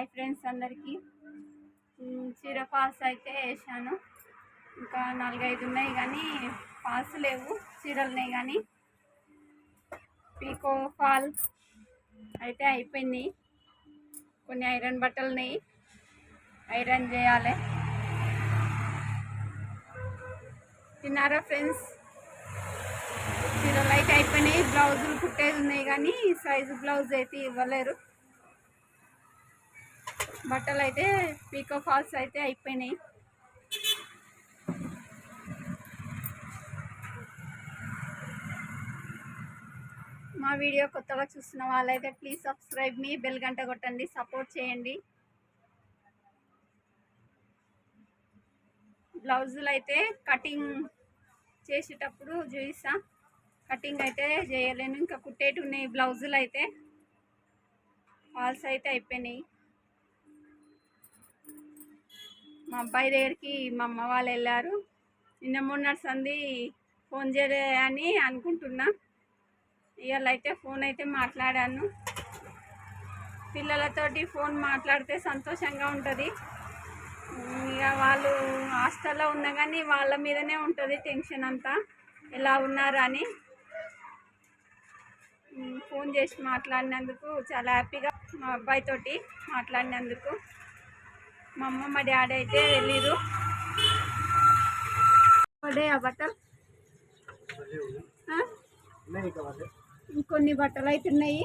Hi friends అందరికీ. చీర pass అయితే వేసాను. ఇంకా నాలుగైదు ఉన్నాయి కానీ పాస్ లేవు చీరలు ఉన్నాయి కానీ. పీకో ఫాల్ అయితే అయిపోయింది. కొన్ని ఐరన్ బట్టలు ఉన్నాయి ఐరన్ చేయాలి. తిన్నారా ఫ్రెండ్స్? చీరలు అయితే అయిపోయినాయి బ్లౌజులు కుట్టేది ఉన్నాయి కానీ సైజు బ్లౌజ్ అయితే ఇవ్వలేరు. బట్టలు అయితే పీకో ఫాల్స్ అయితే అయిపోయినాయి. మా వీడియో కొత్తగా చూస్తున్న వాళ్ళైతే ప్లీజ్ సబ్స్క్రైబ్ మీ బెల్ గంట కొట్టండి సపోర్ట్ చేయండి. బ్లౌజులు అయితే కటింగ్ చేసేటప్పుడు చూపిస్తా. కటింగ్ అయితే చేయలేను ఇంకా కుట్టేటి ఉన్నాయి బ్లౌజులు అయితే. ఫాల్స్ అయితే అయిపోయినాయి. మా అబ్బాయి దగ్గరికి మా అమ్మ వాళ్ళు వెళ్ళారు. నిన్న మొన్న సంది ఫోన్ చేయలే అని అనుకుంటున్నా. ఇవాళ అయితే ఫోన్ అయితే మాట్లాడాను. పిల్లలతోటి ఫోన్ మాట్లాడితే సంతోషంగా ఉంటుంది. ఇక వాళ్ళు హాస్టల్లో ఉన్నా కానీ వాళ్ళ మీదనే ఉంటుంది టెన్షన్ అంతా. ఎలా ఉన్నారని అని. ఫోన్ చేసి మాట్లాడినందుకు చాలా హ్యాపీగా మా అబ్బాయితోటి మాట్లాడినందుకు. మా అమ్మ మా డాడీ అయితే వెళ్ళిరు పడే ఆ బట్టలు? ఇంకొన్ని బట్టలు అయితే ఉన్నాయి.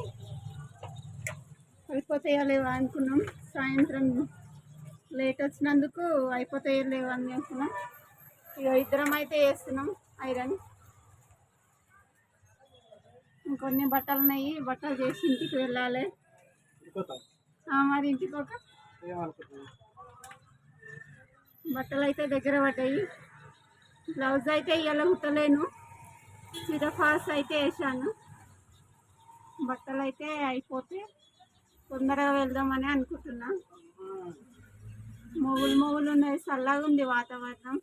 అయిపోతాయో లేవా అనుకున్నాం. సాయంత్రం లేట్ వచ్చినందుకు అయిపోతాయో లేవా అని అనుకున్నాం. ఇక ఇద్దరం అయితే వేస్తున్నాం ఐరన్. ఇంకొన్ని బట్టలు ఉన్నాయి. బట్టలు చేసి ఇంటికి వెళ్ళాలి. మరి ఇంటికి ఒక బట్టలు అయితే దగ్గర పడ్డాయి. బ్లౌజ్ అయితే ఇవాళ కుట్టలేను. చీర ఫాల్స్ అయితే వేసాను బట్టలు అయితే అయిపోతే తొందరగా వెళ్దామని అనుకుంటున్నా. మొగులు మొగులు ఉన్నాయి చల్లగా ఉంది వాతావరణం.